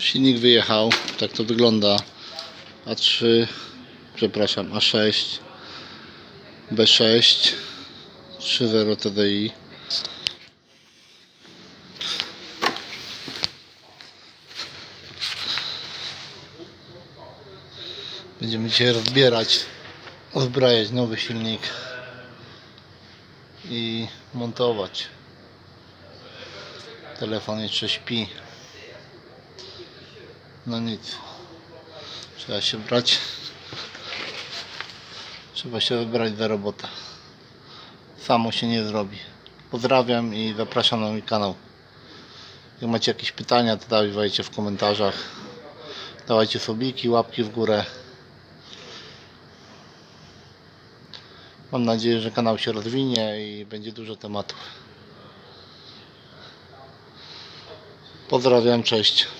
Silnik wyjechał, tak to wygląda. A3, przepraszam, A6, B6, 3.0 TDI. Będziemy dzisiaj rozbierać, uzbrajać nowy silnik i montować. Telefon jeszcze śpi. No nic. Trzeba się brać. Trzeba się wybrać za robotę. Samo się nie zrobi. Pozdrawiam i zapraszam na mój kanał. Jak macie jakieś pytania, to dawajcie w komentarzach. Dawajcie subiki, łapki w górę. Mam nadzieję, że kanał się rozwinie i będzie dużo tematów. Pozdrawiam, cześć.